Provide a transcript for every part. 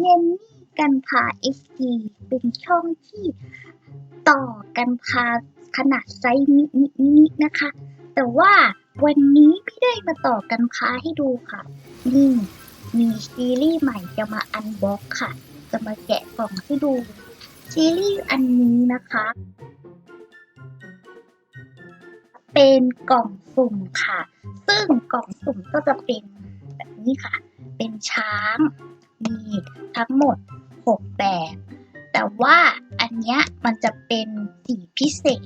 เยนนี่กันพา SD เป็นช่องที่ต่อกันพาขนาดไซส์มินิมินินะคะ แต่ว่าวันนี้ไม่ได้มาต่อกันพาให้ดูค่ะนี่มีซีรีส์ใหม่จะมาอันบ็อกค่ะ จะมาแกะกล่องให้ดู ซีรีส์อันนี้นะคะ เป็นกล่องสุ่มค่ะ ซึ่งกล่องสุ่มก็จะเป็นแบบนี้ค่ะ เป็นช้าง มีทั้งหมด 6 แบบ แต่ว่าอันเนี้ยมันจะเป็นสีพิเศษ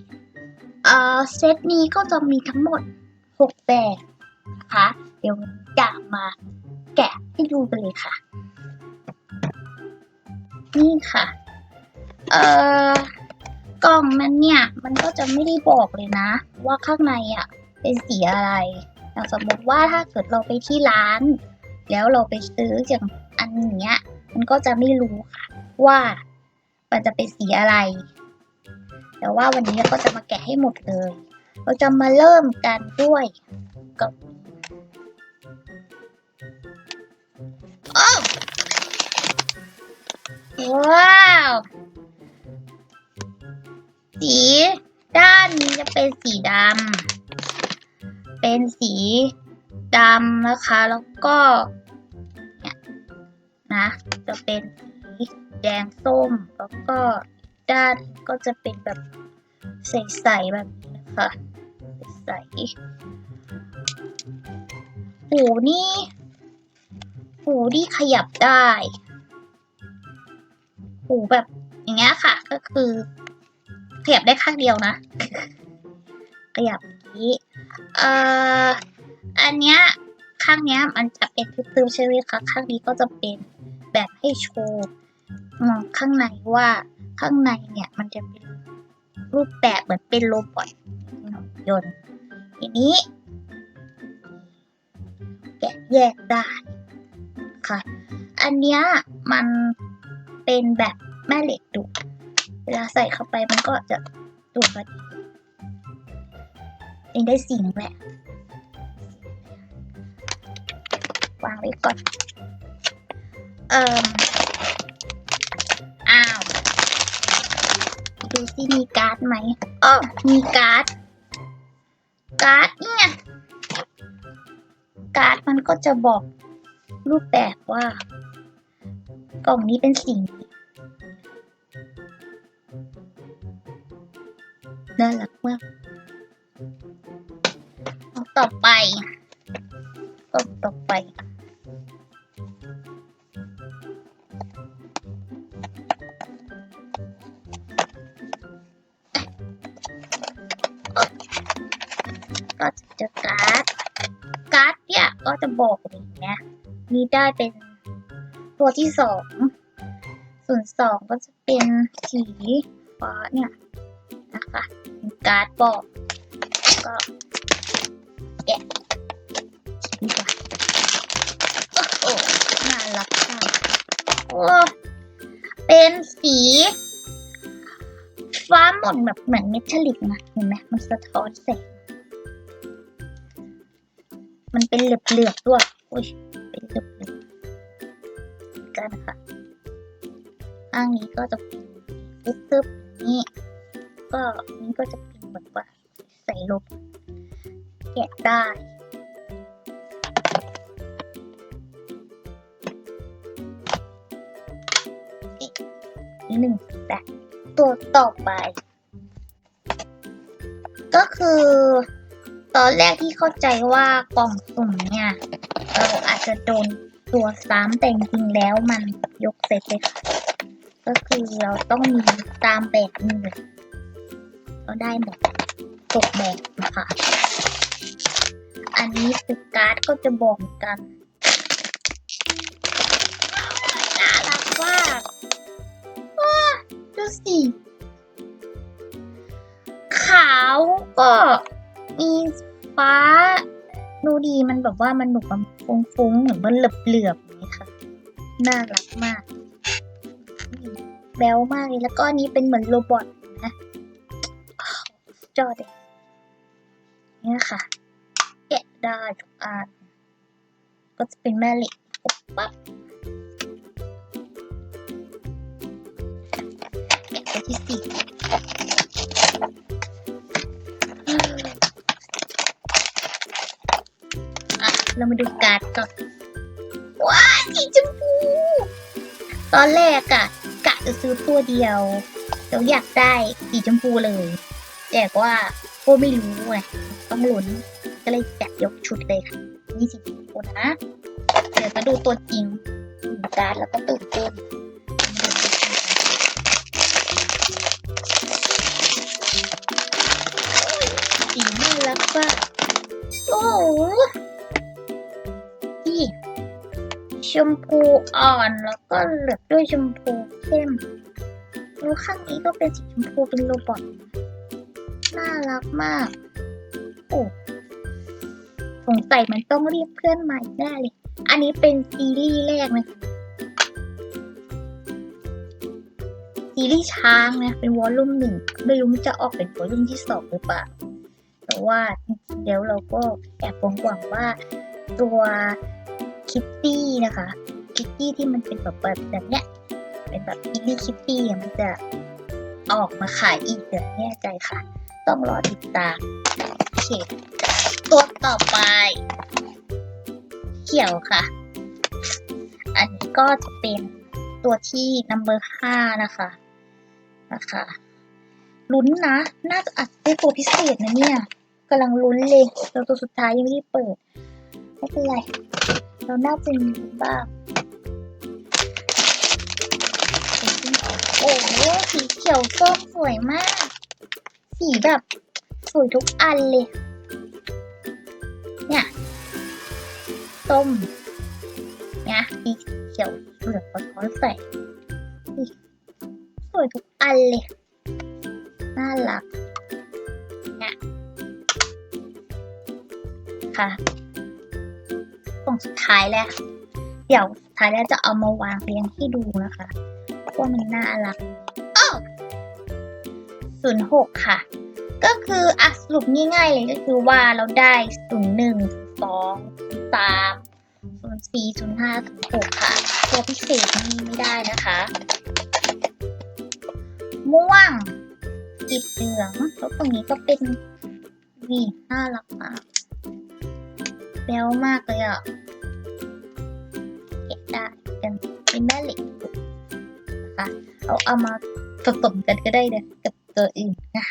เอ่อเซตนี้ก็จะมีทั้งหมด 6 แบบนะคะ เดี๋ยวจะมาแกะให้ดูกันเลยค่ะ นี่ค่ะ เอ่อกล่องมันเนี่ย มันก็จะไม่ได้บอกเลยนะ ว่าข้างในอะเป็นสีอะไรอย่างสมมติว่าถ้าเกิดเราไปที่ร้าน แล้วเราไปซื้ออย่าง อันเนี้ยมันก็จะไม่รู้ค่ะว่ามันจะเป็นสีอะไร แต่ว่าวันนี้เราก็จะมาแกะให้หมดเลย เราจะมาเริ่มกันด้วยกับโอ้ว้าว สีด้านนี้จะเป็นสีดำ เป็นสีดำนะคะ แล้วก็ นะ จะเป็นสีแดงส้ม แล้วก็ด้านก็จะเป็นแบบใสๆแบบนี้นะคะใสๆหูนี่หูนี่ขยับได้ หูแบบอย่างเงี้ยค่ะ ก็คือขยับได้ข้างเดียวนะ ขยับนี้เอ่ออันเนี้ย ข้างนี้มันจะเป็นทึบๆใช่ไหมคะ ข้างนี้ก็จะเป็นแบบให้โชว์มองข้างในว่าข้างในเนี่ยมันจะเป็นรูปแบบเหมือนเป็นโรบอทยนต์ทีนี้แกะแยกได้ค่ะ อันเนี้ยมันเป็นแบบแม่เหล็กดูดเวลาใส่เข้าไปมันก็จะดูดพอดีเองได้สีนึงแหละ วางไว้ก่อน เอ่ออ้าว ดูสิมีการ์ดไหมอ้อมีการ์ด การ์ดเนี่ยการ์ดมันก็จะบอกรูปแบบว่า กล่องนี้เป็นสีนี้น่ารักมากต่อไปต่อไป ก็จะบอกอย่างเงี้ยนี่ได้เป็นตัวที่สองส่วนสองก็จะเป็นสีฟ้าเนี่ยนะคะเป็นการ์ดบอกก็แกะดีกว่าโอ้โหน่ารักค่ะโอ้เป็นสีฟ้าหมดแบบเหมือนเมทัลลิกนะเห็นไหมมันสะท้อนแสง มันเป็นเหลือบๆด้วย อุ้ย เป็นเหลือบๆกันนะคะข้างนี้ก็จะเป็นตึ๊บๆนี่ก็นี้ก็จะเป็นแบบว่าใส่ลบแกะได้อีกหนึ่งแบบตัวต่อไป ก็คือ ตอนแรกที่เข้าใจว่ากล่องสุ่มเนี่ยเราอาจจะโดนตัวซ้ำแต่จริงแล้วมันยกเสร็จเลยค่ะก็คือเราต้องมีตามแบบนี้เลยก็ได้หมดตกแบบนะคะ อันนี้คือการ์ดก็จะบอกกันน่ารักมากว้าดูสิขาวก็มี ฟ้า ดูดีมันแบบว่ามันหนุบบฟุ้งๆเหมือนมันเหลือบๆนี่ค่ะ น่ารักมากแบลมากเลยแล้วก็อันนี้เป็นเหมือนโรบอทนะจอดเลยนี่ยค่ะแกะได้ทุกอันก็จะเป็นแม่เหล็กปั๊บแกะไปที่สี่ เรามาดูการ์ดก่อน ว้าสีชมพู ตอนแรกอะกะจะซื้อตัวเดียวแล้วอยากได้สีชมพูเลย แต่ว่าก็ไม่รู้ไงต้องลุ้นก็เลยจัดยกชุดเลยค่ะนี่สีชมพูนะ เดี๋ยวมาดูตัวจริงการ์ดแล้วก็ตื่นเต้นมาดูตัวจริงกันสีน่ารักป่ะโอ้ ชมพูอ่อนแล้วก็เหลือบด้วยชมพูเข้มแล้วข้างนี้ก็เป็นสีชมพูเป็นโรบอทน่ารักมากโอ้สงสัยมันต้องเรียกเพื่อนใหม่แน่เลย อันนี้เป็นซีรีส์แรกนะซีรีส์ช้างนะ เป็นวอลลุ่มหนึ่งไม่รู้มันจะออกเป็นวอลลุ่มที่สองหรือเปล่า แต่ว่าจริงๆแล้วเราก็แอบหวังว่าตัว คิตตี้นะคะ คิตตี้ที่มันเป็นแบบแบบแบบเนี้ย เป็นแบบอินดี้คิตตี้มันจะออกมาขายอีกเดี๋ยวแน่ใจค่ะ ต้องรอติดตามโอเคตัวต่อไป เขียวค่ะ อันนี้ก็จะเป็นตัวที่ number ห้านะคะนะคะลุ้นนะ น่าจะอัดได้ตัวพิเศษนะเนี่ยกำลังลุ้นเลยเราตัวสุดท้ายยังไม่ได้เปิด ไม่เป็นไร เราน่าจะมีบ้างโอ้โหสีเขียวส้มสวยมาก สีแบบสวยทุกอันเลย เนี่ยส้มเนี่ยสีเขียวเหลืองสะท้อนแสงนี่สวยทุกอันเลย น่ารักเนี่ยค่ะ งสุดท้ายแล้ว เดี๋ยวสุดท้ายแล้วจะเอามาวางเรียงให้ดูนะคะว่ามันน่ารักอ้าวศูนย์หกค่ะ ก็คืออะสรุปง่ายๆเลยก็คือว่าเราได้ศูนย์หนึ่งสองสามศูนย์สี่ศูนย์ห้าศูนย์หกค่ะ ตัวพิเศษนี่ไม่ได้นะคะ ม่วงสีเหลืองแล้วตรงนี้ก็เป็นวีน่ารักมากแบ๊วมากเลยอะ กันเป็นแม่เหล็กนะคะเอาเอามาผสมกันก็ได้เลยกับตัวอื่นนะ